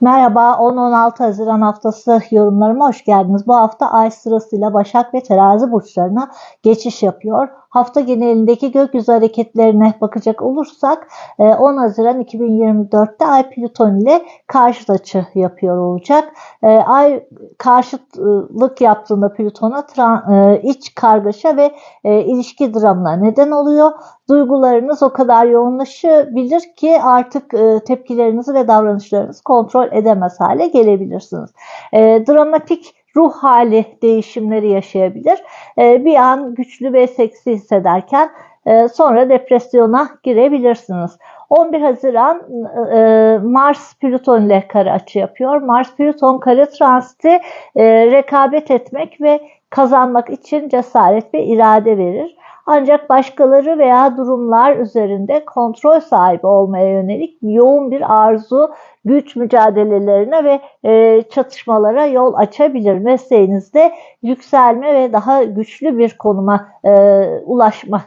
Merhaba 10-16 Haziran haftası yorumlarıma hoş geldiniz. Bu hafta ay sırasıyla Başak ve Terazi burçlarına geçiş yapıyor. Hafta genelindeki gökyüzü hareketlerine bakacak olursak 10 e, Haziran 2024'te Ay Plüton ile karşıt açı yapıyor olacak. E, ay karşıtlık yaptığında Plüton'a e, iç kargaşa ve ilişki dramına neden oluyor. Duygularınız o kadar yoğunlaşabilir ki artık tepkilerinizi ve davranışlarınızı kontrol edemez hale gelebilirsiniz. Dramatik ruh hali değişimleri yaşayabilir. Ee, bir an güçlü ve seksi hissederken e, sonra depresyona girebilirsiniz. 11 Haziran e, Mars Plüton ile kare açı yapıyor. Mars Plüton kare transiti e, rekabet etmek ve kazanmak için cesaret ve irade verir. Ancak başkaları veya durumlar üzerinde kontrol sahibi olmaya yönelik yoğun bir arzu, güç mücadelelerine ve e, çatışmalara yol açabilir. Mesleğinizde yükselme ve daha güçlü bir konuma e, ulaşma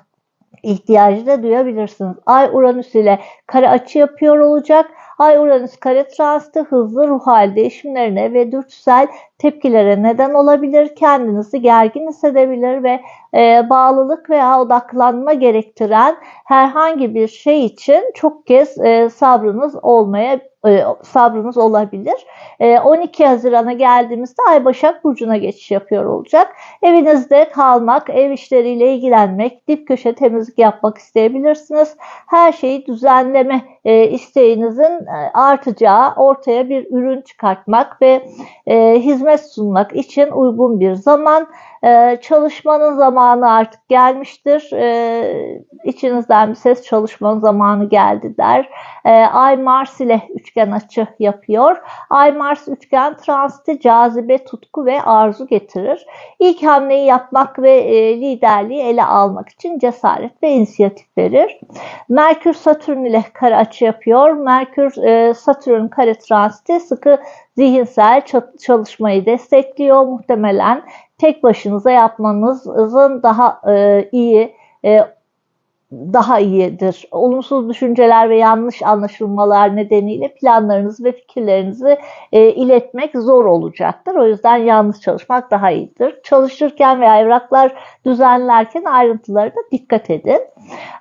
ihtiyacı da duyabilirsiniz. Ay Uranüs ile kare açı yapıyor olacak. Ay Uranüs kare transiti hızlı ruh hal değişimlerine ve dürtüsel tepkilere neden olabilir. Kendinizi gergin hissedebilir ve e, bağlılık veya odaklanma gerektiren herhangi bir şey için çok kez e, sabrınız olmaya e, sabrınız olabilir. 12 e, Haziran'a geldiğimizde Ay Başak Burcu'na geçiş yapıyor olacak. Evinizde kalmak, ev işleriyle ilgilenmek, dip köşe temizlik yapmak isteyebilirsiniz. Her şeyi düzenleme e, isteğinizin artacağı, ortaya bir ürün çıkartmak ve hizmet sunmak için uygun bir zaman. Çalışmanın zamanı artık gelmiştir. İçinizden bir ses çalışmanın zamanı geldi der. Ay Mars ile üçgen açı yapıyor. Ay Mars üçgen transiti cazibe, tutku ve arzu getirir. İlk hamleyi yapmak ve e, liderliği ele almak için cesaret ve inisiyatif verir. Merkür Satürn ile kare açı yapıyor. Merkür e, Satürn kare transiti sıkı zihinsel çalışmayı destekliyor. Muhtemelen tek başınıza yapmanızın daha e, iyi daha iyidir. Olumsuz düşünceler ve yanlış anlaşılmalar nedeniyle planlarınızı ve fikirlerinizi e, iletmek zor olacaktır. O yüzden yalnız çalışmak daha iyidir. Çalışırken veya evraklar düzenlerken ayrıntılara da dikkat edin.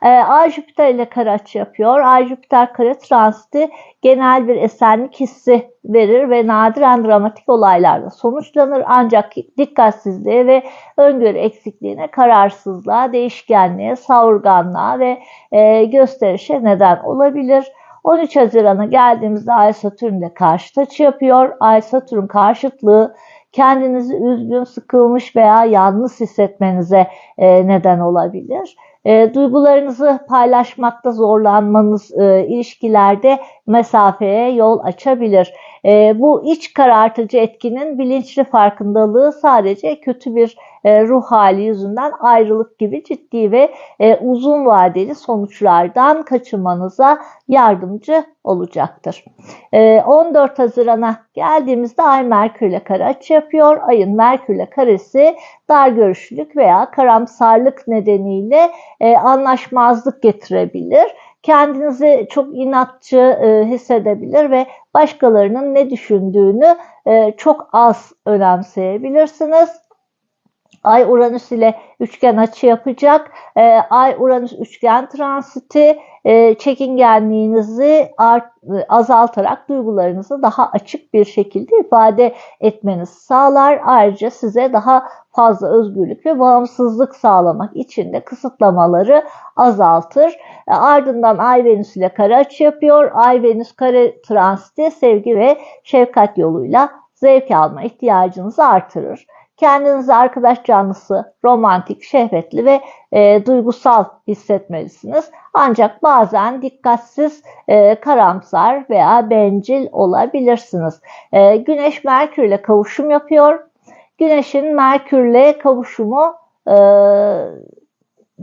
E, Ay Jüpiter ile kare açı yapıyor. Ay Jüpiter kare transiti genel bir esenlik hissi verir ve nadiren dramatik olaylarda sonuçlanır. Ancak dikkatsizliğe ve öngörü eksikliğine, kararsızlığa, değişkenliğe, savurganlığa ve e, gösterişe neden olabilir. 13 Haziran'a geldiğimizde Ay Satürn karşı açı yapıyor. Ay Satürn karşıtlığı kendinizi üzgün, sıkılmış veya yalnız hissetmenize e, neden olabilir. E, duygularınızı paylaşmakta zorlanmanız e, ilişkilerde mesafeye yol açabilir. E, bu iç karartıcı etkinin bilinçli farkındalığı sadece kötü bir e, ruh hali yüzünden ayrılık gibi ciddi ve e, uzun vadeli sonuçlardan kaçınmanıza yardımcı olacaktır. E, 14 Haziran'a geldiğimizde Ay Merkür ile kare açı yapıyor. Ayın Merkür ile karesi dar görüşlülük veya karamsarlık nedeniyle e, anlaşmazlık getirebilir kendinizi çok inatçı e, hissedebilir ve başkalarının ne düşündüğünü e, çok az önemseyebilirsiniz. Ay Uranüs ile üçgen açı yapacak. E, Ay Uranüs üçgen transiti e, çekingenliğinizi art, azaltarak duygularınızı daha açık bir şekilde ifade etmenizi sağlar. Ayrıca size daha fazla özgürlük ve bağımsızlık sağlamak için de kısıtlamaları azaltır. E, ardından Ay Venüs ile kare açı yapıyor. Ay Venüs kare transiti sevgi ve şefkat yoluyla zevk alma ihtiyacınızı artırır. Kendinizi arkadaş canlısı, romantik, şehvetli ve e, duygusal hissetmelisiniz. Ancak bazen dikkatsiz, e, karamsar veya bencil olabilirsiniz. E, Güneş Merkür ile kavuşum yapıyor. Güneşin Merkürle kavuşumu e,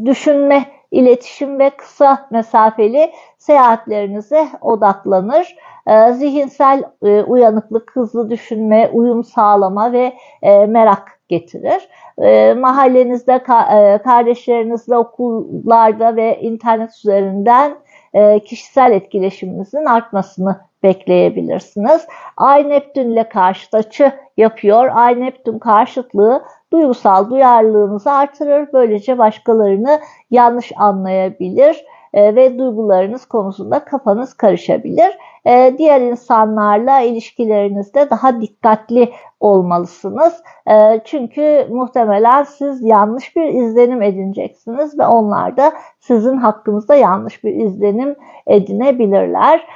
düşünme, iletişim ve kısa mesafeli seyahatlerinize odaklanır. E, zihinsel e, uyanıklık, hızlı düşünme, uyum sağlama ve e, merak getirir. E, mahallenizde, e, kardeşlerinizle okullarda ve internet üzerinden e, kişisel etkileşiminizin artmasını bekleyebilirsiniz. Ay Neptün ile karşıt açı yapıyor. Ay Neptün karşıtlığı duygusal duyarlılığınızı artırır. Böylece başkalarını yanlış anlayabilir e, ve duygularınız konusunda kafanız karışabilir. E, diğer insanlarla ilişkilerinizde daha dikkatli olmalısınız. E, çünkü muhtemelen siz yanlış bir izlenim edineceksiniz ve onlar da sizin hakkınızda yanlış bir izlenim edinebilirler.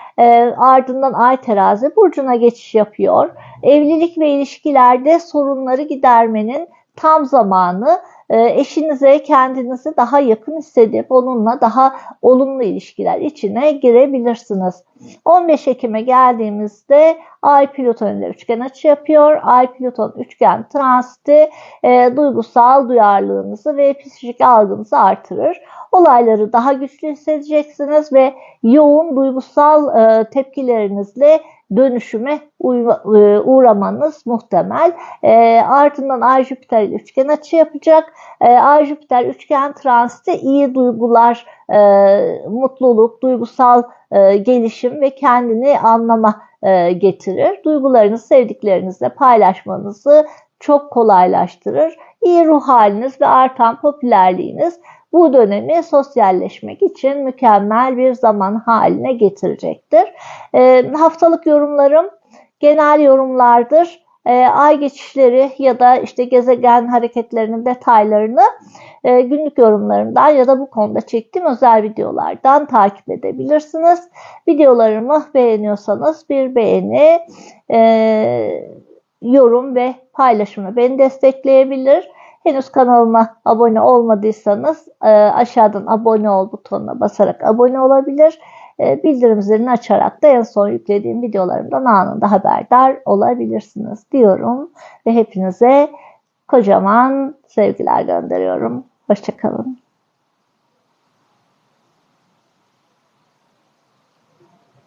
Ardından Ay Terazi burcuna geçiş yapıyor. Evlilik ve ilişkilerde sorunları gidermenin tam zamanı eşinize kendinizi daha yakın hissedip onunla daha olumlu ilişkiler içine girebilirsiniz. 15 Ekim'e geldiğimizde Ay Plüton ile üçgen açı yapıyor. Ay Plüton üçgen transiti e, duygusal duyarlılığınızı ve psikolojik algınızı artırır. Olayları daha güçlü hissedeceksiniz ve yoğun duygusal e, tepkilerinizle dönüşüme uğramanız muhtemel. E, ardından Ay Jüpiter üçgen açı yapacak. E, Ay Jüpiter üçgen transiti iyi duygular, e, mutluluk, duygusal e, gelişim ve kendini anlama e, getirir. Duygularınızı sevdiklerinizle paylaşmanızı çok kolaylaştırır. İyi ruh haliniz ve artan popülerliğiniz bu dönemi sosyalleşmek için mükemmel bir zaman haline getirecektir. E, haftalık yorumlarım genel yorumlardır. E, ay geçişleri ya da işte gezegen hareketlerinin detaylarını e, günlük yorumlarımdan ya da bu konuda çektiğim özel videolardan takip edebilirsiniz. Videolarımı beğeniyorsanız bir beğeni, e, yorum ve paylaşımı beni destekleyebilir. Henüz kanalıma abone olmadıysanız e, aşağıdan abone ol butonuna basarak abone olabilir. E, bildirim zilini açarak da en son yüklediğim videolarımdan anında haberdar olabilirsiniz diyorum. Ve hepinize kocaman sevgiler gönderiyorum. Hoşçakalın.